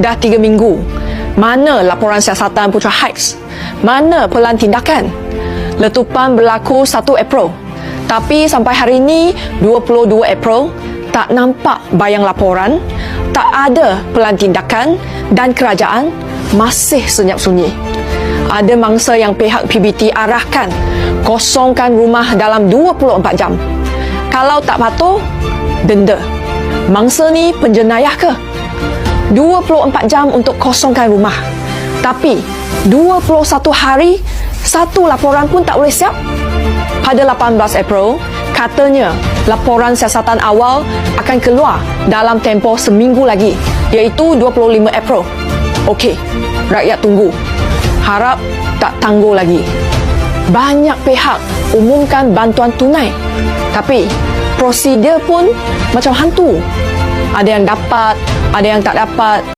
dah tiga minggu. Mana laporan siasatan Putra Heights? Mana pelan tindakan? Letupan berlaku 1 April. Tapi sampai hari ini, 22 April, tak nampak bayang laporan, tak ada pelan tindakan dan kerajaan masih senyap sunyi. Ada mangsa yang pihak PBT arahkan kosongkan rumah dalam 24 jam. Kalau tak patuh, denda. Mangsa ni penjenayah ke? 24 jam untuk kosongkan rumah. Tapi 21 hari satu laporan pun tak boleh siap. Pada 18 April, katanya laporan siasatan awal akan keluar dalam tempoh seminggu lagi, iaitu 25 April. Okey, rakyat tunggu. Harap tak tangguh lagi. Banyak pihak umumkan bantuan tunai. Tapi prosedur pun macam hantu. Ada yang dapat, ada yang tak dapat.